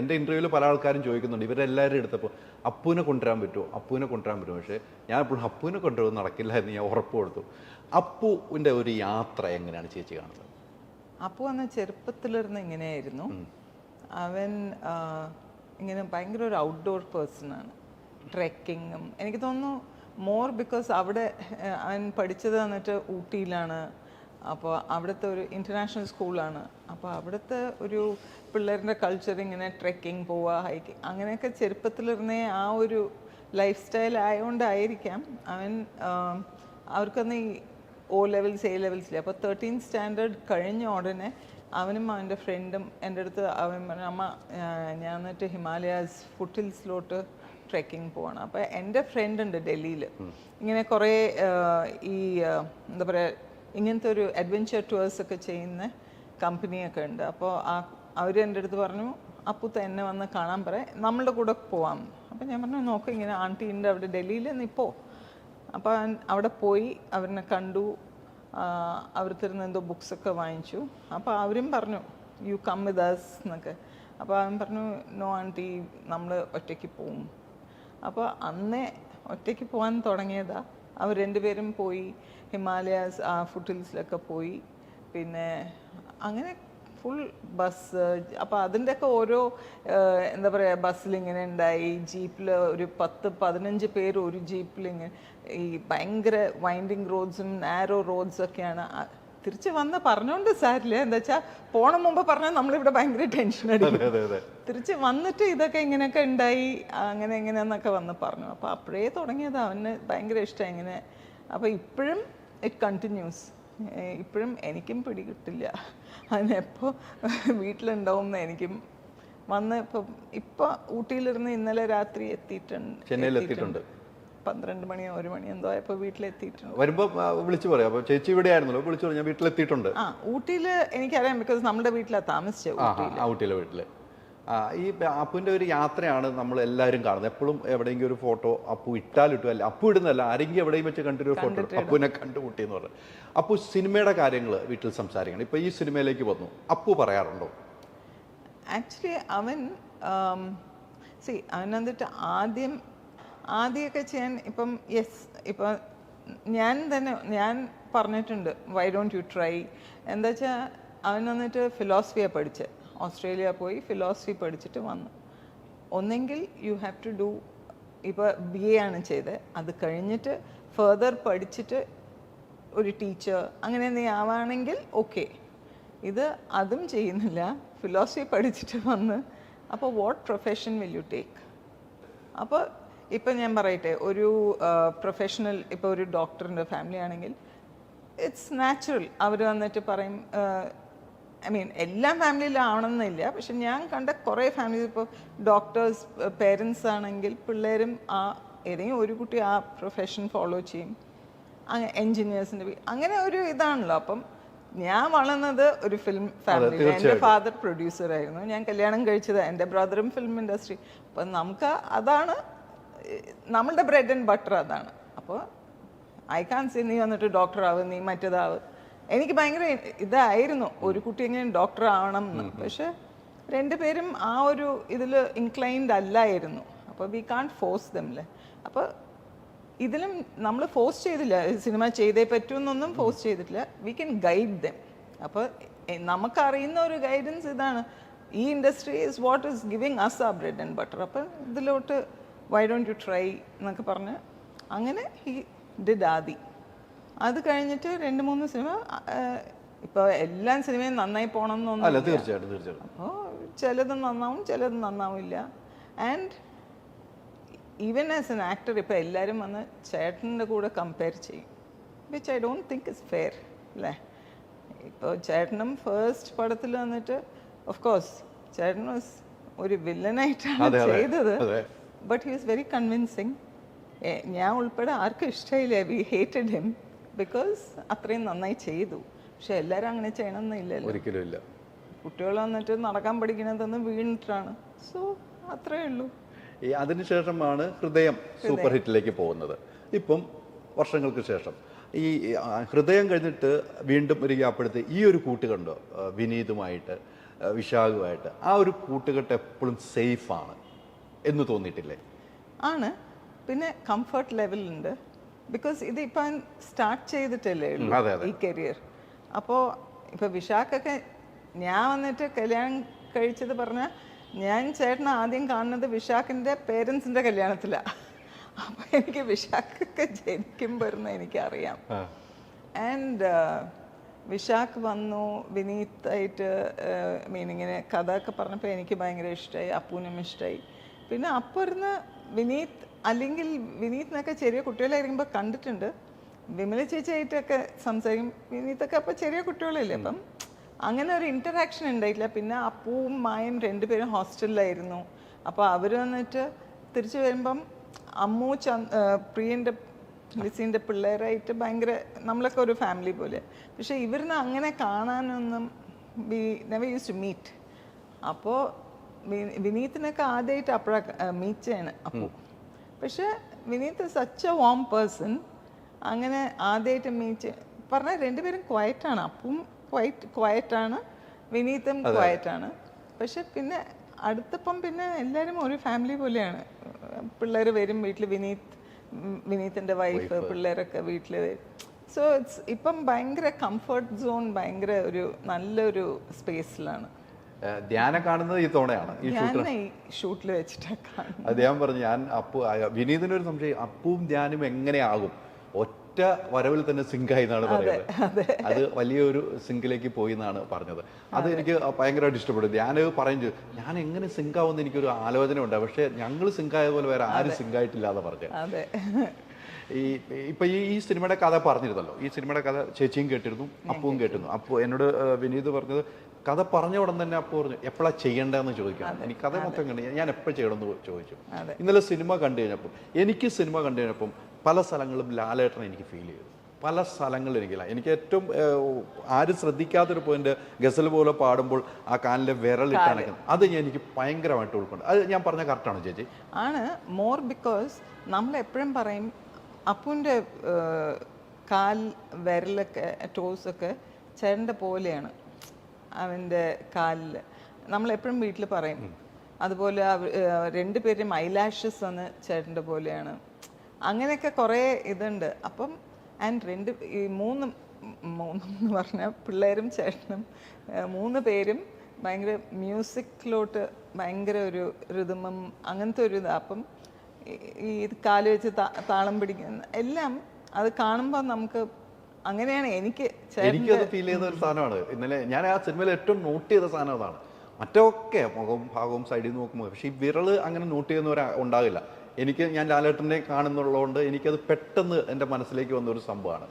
എന്റെ ഇന്റർവ്യൂവിൽ പല ആൾക്കാരും ചോദിക്കുന്നുണ്ട്. ഇവരെല്ലാവരും എടുത്തപ്പോൾ അപ്പൂനെ കൊണ്ടുവരാൻ പറ്റുമോ? അപ്പൂനെ കൊണ്ടുവരാൻ പറ്റുമോ? പക്ഷേ ഞാൻ എപ്പോഴും അപ്പൂനെ കൊണ്ടുവരുന്നത് നടക്കില്ല എന്ന് ഞാൻ ഉറപ്പ് കൊടുത്തു. അപ്പുവിന്റെ ഒരു യാത്ര എങ്ങനെയാണ് ചേച്ചി കാണുന്നത്? അപ്പു അന്ന് ചെറുപ്പത്തിലിരുന്ന് ഇങ്ങനെയായിരുന്നു. അവൻ ഇങ്ങനെ ഭയങ്കര ഒരു ഔട്ട്ഡോർ പേഴ്സണാണ് ട്രെക്കിങ്ങും എനിക്ക് തോന്നുന്നു മോർ ബിക്കോസ് അവിടെ അവൻ പഠിച്ചത് വന്നിട്ട് ഊട്ടിയിലാണ് അപ്പോൾ അവിടുത്തെ ഒരു ഇന്റർനാഷണൽ സ്കൂളാണ് അപ്പോൾ അവിടുത്തെ ഒരു പിള്ളേരുടെ കൾച്ചർ ഇങ്ങനെ ട്രെക്കിംഗ് പോവുക ഹൈക്കിങ് അങ്ങനെയൊക്കെ ചെറുപ്പത്തിലിരുന്നേ ആ ഒരു ലൈഫ് സ്റ്റൈൽ ആയതുകൊണ്ടായിരിക്കാം അവൻ അവർക്കൊന്ന് ഈ ഒ ലെവൽസ് എ ലെവൽസിൽ അപ്പോൾ തേർട്ടീൻ സ്റ്റാൻഡേർഡ് കഴിഞ്ഞ ഉടനെ അവനും അവന്റെ ഫ്രണ്ടും എന്റെ അടുത്ത് അവൻ പറഞ്ഞു അമ്മ ഞാൻ എന്നിട്ട് ഹിമാലയാസ് ഫുട്ടിൽസിലോട്ട് ട്രെക്കിംഗ് പോവാണ്. അപ്പോൾ എന്റെ ഫ്രണ്ട് ഉണ്ട് ഡൽഹിയിൽ ഇങ്ങനെ കുറേ ഈ എന്താ പറയുക ഇങ്ങനത്തെ ഒരു അഡ്വഞ്ചർ ടൂവേഴ്സ് ഒക്കെ ചെയ്യുന്ന കമ്പനിയൊക്കെ ഉണ്ട്. അപ്പോൾ ആ അവർ എന്റെ അടുത്ത് പറഞ്ഞു അപ്പുത്ത എന്നെ വന്ന് കാണാൻ പറയാം നമ്മളുടെ കൂടെ പോവാം. അപ്പോൾ ഞാൻ പറഞ്ഞു നോക്ക് ഇങ്ങനെ ആന്റി ഉണ്ട് അവിടെ ഡൽഹിയിൽ നിപ്പോ അപ്പോൾ അവിടെ പോയി അവരിനെ കണ്ടു. അവർ തരുന്ന എന്തോ ബുക്സൊക്കെ വാങ്ങിച്ചു. അപ്പോൾ അവരും പറഞ്ഞു യു കം വിത്ത് അസ് എന്നൊക്കെ. അപ്പോൾ അവൻ പറഞ്ഞു നോ ആന്റി നമ്മൾ ഒറ്റയ്ക്ക് പോവും. അപ്പോൾ അന്നേ ഒറ്റയ്ക്ക് പോകാൻ തുടങ്ങിയതാ. അവർ രണ്ടുപേരും പോയി ഹിമാലയാസ് ആ ഫുട്ടിൽസിലൊക്കെ പോയി. പിന്നെ അങ്ങനെ ഫുൾ ബസ് അപ്പോൾ അതിന്റെയൊക്കെ ഓരോ എന്താ പറയുക ബസ്സിൽ ഇങ്ങനെ ഉണ്ടായി. ജീപ്പിൽ ഒരു പത്ത് പതിനഞ്ച് പേര് ഒരു ജീപ്പിൽ ഇങ്ങനെ ഈ ഭയങ്കര വൈൻഡിങ് റോഡ്സും നാരോ റോഡ്സും ഒക്കെയാണ്. ആ, തിരിച്ച് വന്ന് പറഞ്ഞോണ്ട് സാരില്ല? എന്താ വെച്ചാൽ പോണ മുമ്പ് പറഞ്ഞാൽ നമ്മളിവിടെ ഭയങ്കര ടെൻഷൻ അടിക്കും. തിരിച്ച് വന്നിട്ട് ഇതൊക്കെ ഇങ്ങനെയൊക്കെ ഉണ്ടായി അങ്ങനെ എങ്ങനെയെന്നൊക്കെ വന്ന് പറഞ്ഞു. അപ്പോൾ അപ്പോഴേ തുടങ്ങിയത് അവന് ഭയങ്കര ഇഷ്ടം ഇങ്ങനെ. അപ്പോൾ ഇപ്പോഴും ഇറ്റ് കണ്ടിന്യൂസ് ഇപ്പോഴും എനിക്കും പിടികിട്ടില്ല. അതിനെപ്പോ വീട്ടിലുണ്ടാവും എന്ന് എനിക്കും വന്ന് ഇപ്പം ഇപ്പം ഊട്ടിയിലിരുന്ന് ഇന്നലെ രാത്രി എത്തിയിട്ടുണ്ട് ചെന്നൈയിൽ എത്തിയിട്ടുണ്ട്. പന്ത്രണ്ട് മണിയോ ഒരു മണിയോ എന്തോ ആയപ്പോൾ വീട്ടിലെത്തിയിട്ടുണ്ട്. വരുമ്പോൾ വിളിച്ചു പറയാം. അപ്പോൾ ചേച്ചി ഇവിടെ ആയിരുന്നല്ലോ വിളിച്ചു പറഞ്ഞു ഞാൻ വീട്ടിലെത്തിയിട്ടുണ്ട്. ആ ഊട്ടിയിൽ എനിക്കറിയാം ബിക്കോസ് നമ്മുടെ വീട്ടിലാ താമസിച്ചത് ആ ഊട്ടിയിലെ വീട്ടിൽ ഈ അപ്പുവിന്റെ അപ്പുവിന്റെ ഒരു യാത്രയാണ് നമ്മൾ എല്ലാവരും കാണുന്നത്. എപ്പോഴും എവിടെയെങ്കിലും ഒരു ഫോട്ടോ അപ്പു ഇട്ടാലിട്ടു അല്ല അപ്പു ഇടുന്നല്ല ആരെങ്കിലും എവിടെയും വെച്ച് കണ്ടൊരു ഫോട്ടോ അപ്പുവിനെ കണ്ടുമുട്ടി എന്ന് പറഞ്ഞു. അപ്പു സിനിമയുടെ കാര്യങ്ങൾ വീട്ടിൽ സംസാരിക്കണം. ഇപ്പോൾ ഈ സിനിമയിലേക്ക് വന്നു. അപ്പു പറയാറുണ്ടോ? ആക്ച്വലി അവൻ സി അവൻ വന്നിട്ട് ആദ്യം ആദ്യമൊക്കെ ചെയ്യാൻ ഇപ്പം യെസ് ഇപ്പം ഞാൻ തന്നെ ഞാൻ പറഞ്ഞിട്ടുണ്ട് വൈ ഡോണ്ട് യു ട്രൈ എന്താ വെച്ചാൽ അവൻ വന്നിട്ട് ഫിലോസഫിയാണ് പഠിച്ചത് ഓസ്ട്രേലിയ പോയി ഫിലോസഫി പഠിച്ചിട്ട് വന്നു. ഒന്നെങ്കിൽ യു ഹാവ് ടു ഡു ഇപ്പോൾ ബി എ ആണ് ചെയ്തത് അത് കഴിഞ്ഞിട്ട് ഫെർദർ പഠിച്ചിട്ട് ഒരു ടീച്ചർ അങ്ങനെ നീ ആവാണെങ്കിൽ ഓക്കെ ഇത് അതും ചെയ്യുന്നില്ല. ഫിലോസഫി പഠിച്ചിട്ട് വന്ന്. അപ്പോൾ what profession will you take അപ്പോൾ ഇപ്പം ഞാൻ പറയട്ടെ ഒരു പ്രൊഫഷണൽ ഇപ്പോൾ ഒരു ഡോക്ടറിന്റെ ഫാമിലി ആണെങ്കിൽ ഇറ്റ്സ് നാച്ചുറൽ അവർ വന്നിട്ട് പറയും ഐ മീൻ എല്ലാ ഫാമിലിയിലും ആവണമെന്നില്ല. പക്ഷെ ഞാൻ കണ്ട കുറേ ഫാമിലി ഇപ്പോൾ ഡോക്ടേഴ്സ് പേരൻസ് ആണെങ്കിൽ പിള്ളേരും ആ ഏതെങ്കിലും ഒരു കുട്ടി ആ പ്രൊഫഷൻ ഫോളോ ചെയ്യും. അങ്ങനെ എൻജിനീയേഴ്സിന്റെ അങ്ങനെ ഒരു ഇതാണല്ലോ. അപ്പം ഞാൻ വളർന്നത് ഒരു ഫിലിം ഫാമിലി എന്റെ ഫാദർ പ്രൊഡ്യൂസർ ആയിരുന്നു. ഞാൻ കല്യാണം കഴിച്ചത്. എന്റെ ബ്രദറും ഫിലിം ഇൻഡസ്ട്രി അപ്പം നമുക്ക് അതാണ് നമ്മളുടെ ബ്രെഡ് ആൻഡ് ബട്ടർ അതാണ്. അപ്പോൾ ഐ കാൻ സി നീ വന്നിട്ട് ഡോക്ടർ ആവ് നീ മറ്റേതാവ്. എനിക്ക് ഭയങ്കര ഇതായിരുന്നു. ഒരു കുട്ടി എങ്ങനെ ഡോക്ടർ ആവണം എന്ന്. പക്ഷെ രണ്ടുപേരും ആ ഒരു ഇതിൽ ഇൻക്ലൈൻഡ് അല്ലായിരുന്നു. അപ്പോൾ വി കാൺ ഫോഴ്സ് ദംല്ലേ അപ്പോൾ ഇതിലും നമ്മൾ ഫോഴ്സ് ചെയ്തില്ല. സിനിമ ചെയ്തേ പറ്റൂ എന്നൊന്നും ഫോഴ്സ് ചെയ്തിട്ടില്ല. വി ക്യാൻ ഗൈഡ് ദം അപ്പോൾ നമുക്കറിയുന്ന ഒരു ഗൈഡൻസ് ഇതാണ്. ഈ industry is what is giving us ആ ബ്രെഡ് ആൻഡ് ബട്ടർ അപ്പം ഇതിലോട്ട് വൈ ഡോണ്ട് യു ട്രൈ എന്നൊക്കെ പറഞ്ഞ് അങ്ങനെ ഹി ഡിഡ് ആദി. അത് കഴിഞ്ഞിട്ട് രണ്ട് മൂന്ന് സിനിമ ഇപ്പോൾ എല്ലാ സിനിമയും നന്നായി പോകണം എന്നൊന്നും തീർച്ചയായിട്ടും തീർച്ചയായിട്ടും. അപ്പോൾ ചിലത് നന്നാവും ചിലത് നന്നാവില്ല. And even as an actor ഇപ്പോൾ എല്ലാവരും വന്ന് ചേട്ടന്റെ കൂടെ കമ്പയർ ചെയ്യും. Which I don't think is fair അല്ലേ ഇപ്പോൾ ചേട്ടനും ഫേസ്റ്റ് പടത്തിൽ വന്നിട്ട് ഓഫ് കോഴ്സ് ചേട്ടൻ വാസ് ഒരു വില്ലനായിട്ടാണ് ചെയ്തത്. But he is very convincing ഞാൻ ഉൾപ്പെടെ ആർക്കും ഇഷ്ടമില്ല വി ഹേറ്റഡ് ഹിം ബിക്കോസ് അത്രയും നന്നായി ചെയ്തു. പക്ഷെ എല്ലാവരും അങ്ങനെ ചെയ്യണമെന്നില്ലല്ലോ ഒരിക്കലും ഇല്ല. കുട്ടികൾ വന്നിട്ട് നടക്കാൻ പഠിക്കണതെന്ന് വീണിട്ടാണ്. സോ അത്രേ ഉള്ളൂ. ഈ അതിനുശേഷമാണ് ഹൃദയം സൂപ്പർ ഹിറ്റിലേക്ക് പോകുന്നത്. ഇപ്പം വർഷങ്ങൾക്ക് ശേഷം. ഈ ഹൃദയം കഴിഞ്ഞിട്ട് വീണ്ടും ഒരു ഗ്യാപ്പെടുത്ത് ഈ ഒരു കൂട്ട് കണ്ടോ? വിനീതുമായിട്ട് വിശാഖുമായിട്ട്. ആ ഒരു കൂട്ടുകെട്ട് എപ്പോഴും സേഫാണ് എന്ന് തോന്നിയിട്ടില്ലേ? ആണ്. പിന്നെ കംഫർട്ട് ലെവലുണ്ട് ബിക്കോസ് ഇത് ഇപ്പം സ്റ്റാർട്ട് ചെയ്തിട്ടല്ലേ ഉള്ളൂ. ഈ കരിയർ അപ്പോൾ ഇപ്പോൾ വിശാഖൊക്കെ ഞാൻ വന്നിട്ട് കല്യാണം കഴിച്ചത് പറഞ്ഞാൽ ഞാൻ ചേട്ടനെ ആദ്യം കാണുന്നത് വിശാഖിന്റെ പേരൻസിന്റെ കല്യാണത്തിലാണ് അപ്പോൾ എനിക്ക് വിശാഖൊക്കെ ജനിക്കുമ്പോഴെന്ന് എനിക്കറിയാം. ആൻഡ് വിശാഖ് വന്നു വിനീതായിട്ട് മീനിങ്ങിന് കഥ ഒക്കെ പറഞ്ഞപ്പോൾ എനിക്ക് ഭയങ്കര ഇഷ്ടമായി അപ്പൂനും ഇഷ്ടമായി പിന്നെ അപ്പോൾ ഇരുന്ന് വിനീത് അല്ലെങ്കിൽ വിനീത്തിനൊക്കെ ചെറിയ കുട്ടികളായിരിക്കുമ്പോൾ കണ്ടിട്ടുണ്ട്. വിമല ചേച്ചിയായിട്ടൊക്കെ സംസാരിക്കും. വിനീതൊക്കെ അപ്പോൾ ചെറിയ കുട്ടികളല്ലേ അപ്പം അങ്ങനെ ഒരു ഇന്ററാക്ഷൻ ഉണ്ടായിട്ടില്ല. പിന്നെ അപ്പൂവും മായും രണ്ടുപേരും ഹോസ്റ്റലിലായിരുന്നു. അപ്പോൾ അവർ വന്നിട്ട് തിരിച്ചു വരുമ്പം അമ്മു ചന്ദ് പ്രിയന്റെ ലിസിന്റെ പിള്ളേരായിട്ട് ഭയങ്കര നമ്മളൊക്കെ ഒരു ഫാമിലി പോലെ. പക്ഷേ ഇവരിന്ന് അങ്ങനെ കാണാനൊന്നും we never use to meet അപ്പോൾ വിനീത്തിനൊക്കെ ആദ്യമായിട്ട് അപ്പോഴാണ് മീറ്റ് ചെയ്യണം അപ്പോൾ പക്ഷെ Vineeth such a warm person അങ്ങനെ ആദ്യമായിട്ട് മീറ്റ് പറഞ്ഞാൽ രണ്ടുപേരും ക്വയറ്റാണ് അപ്പും ക്വയറ്റ് ക്വയറ്റാണ് വിനീതും ക്വയറ്റാണ് പക്ഷെ പിന്നെ അടുത്തപ്പം പിന്നെ എല്ലാവരും ഒരു ഫാമിലി പോലെയാണ്. പിള്ളേർ വരും വീട്ടിൽ വിനീത് വിനീതിന്റെ വൈഫ് പിള്ളേരൊക്കെ വീട്ടിൽ വരും സോ ഇറ്റ്സ് ഇപ്പം ഭയങ്കര കംഫർട്ട് സോൺ ഭയങ്കര ഒരു നല്ലൊരു സ്പേസിലാണ് ധ്യാനം കാണുന്നത് ഈ തോണയാണ് ഈ ഞാൻ ഷൂട്ടിൽ വെച്ചിട്ടാണ് അദ്ദേഹം പറഞ്ഞു ഞാൻ അപ്പു വിനീതിനൊരു സംശയം അപ്പുവും ധ്യാനും എങ്ങനെയാകും? ഒറ്റ വരവിൽ തന്നെ സിങ്കായി എന്നാണ് പറയുന്നത്. അത്. വലിയൊരു സിങ്കിലേക്ക് പോയി എന്നാണ് പറഞ്ഞത്. അത് എനിക്ക് ഭയങ്കരമായിട്ട് ഇഷ്ടപ്പെട്ടു ഞാൻ പറയുന്നത് ഞാൻ എങ്ങനെ സിങ്കാവുമെന്ന് എനിക്കൊരു ആലോചന ഉണ്ട് പക്ഷേ ഞങ്ങൾ സിങ്കായതുപോലെ വേറെ ആരും സിങ്കായിട്ടില്ല എന്ന് പറഞ്ഞു. അതെ. ഈ ഇപ്പൊ ഈ ഈ സിനിമയുടെ കഥ പറഞ്ഞിരുന്നല്ലോ. ഈ സിനിമയുടെ കഥ ചേച്ചിയും കേട്ടിരുന്നു അപ്പുവും കേട്ടിരുന്നു. അപ്പു എന്നോട് വിനീത് പറഞ്ഞത് കഥ പറഞ്ഞ ഉടൻ തന്നെ അപ്പു പറഞ്ഞു എപ്പോഴാ ചെയ്യേണ്ടതെന്ന് ചോദിക്കാം? എനിക്ക് കഥ മൊത്തം കണ്ടു ഞാൻ എപ്പോഴും ചെയ്യണമെന്ന് ചോദിച്ചു. ഇന്നലെ സിനിമ കണ്ടു കഴിഞ്ഞപ്പം എനിക്ക് സിനിമ കണ്ടു കഴിഞ്ഞപ്പം പല സ്ഥലങ്ങളും ലാലേട്ടനെ എനിക്ക് ഫീൽ ചെയ്തു. പല സ്ഥലങ്ങളിൽ എനിക്കില്ല. എനിക്ക് ഏറ്റവും ആരും ശ്രദ്ധിക്കാത്തൊരു പോയിന്റ് ഗസൽ പോലെ പാടുമ്പോൾ ആ കാലിലെ വിരലിട്ടാണ് അത് ഞാൻ എനിക്ക് ഭയങ്കരമായിട്ട് ഉൾക്കൊണ്ട്. അത് ഞാൻ പറഞ്ഞ കറക്റ്റാണോ ചേച്ചി? ആണ്. മോർ ബിക്കോസ് നമ്മൾ എപ്പോഴും പറയും അപ്പുന്റെ കാൽ വിരലൊക്കെ ടോസൊക്കെ ചേട്ടന്റെ പോലെയാണ് അവന്റെ കാലിൽ. നമ്മളെപ്പോഴും വീട്ടിൽ പറയും അതുപോലെ രണ്ട് പേരും ഐലാഷസ് വന്ന് ചേട്ടന്റെ പോലെയാണ്. അങ്ങനെയൊക്കെ കുറേ ഇതുണ്ട്. അപ്പം ആൻഡ് രണ്ട് ഈ മൂന്ന് മൂന്നെന്ന് പറഞ്ഞാൽ പിള്ളേരും ചേട്ടനും മൂന്ന് പേരും ഭയങ്കര മ്യൂസിക്കിലോട്ട് ഭയങ്കര ഒരു റിതമും അങ്ങനത്തെ ഒരു ഇതാണ് അപ്പം ഈ- കാൽ വെച്ച് താളം പിടിക്കുന്ന എല്ലാം അത് കാണുമ്പോൾ നമുക്ക് അങ്ങനെയാണ് എനിക്ക് എനിക്ക് എനിക്കത് ഫീൽ ചെയ്ത ഒരു സാധനമാണ്. ഇന്നലെ ഞാൻ ആ സിനിമയിൽ ഏറ്റവും നോട്ട് ചെയ്ത സാധനം അതാണ്. മറ്റൊക്കെ മുഖവും ഭാഗവും സൈഡിൽ നിന്ന് നോക്കുമ്പോൾ പക്ഷേ ഈ വിരൾ അങ്ങനെ നോട്ട് ചെയ്യുന്നവർ ഉണ്ടാകില്ല. എനിക്ക് ഞാൻ ലാലേട്ടനെ കാണുന്നുള്ളതുകൊണ്ട് എനിക്കത് പെട്ടെന്ന് എന്റെ മനസ്സിലേക്ക് വന്ന ഒരു സംഭവമാണ്.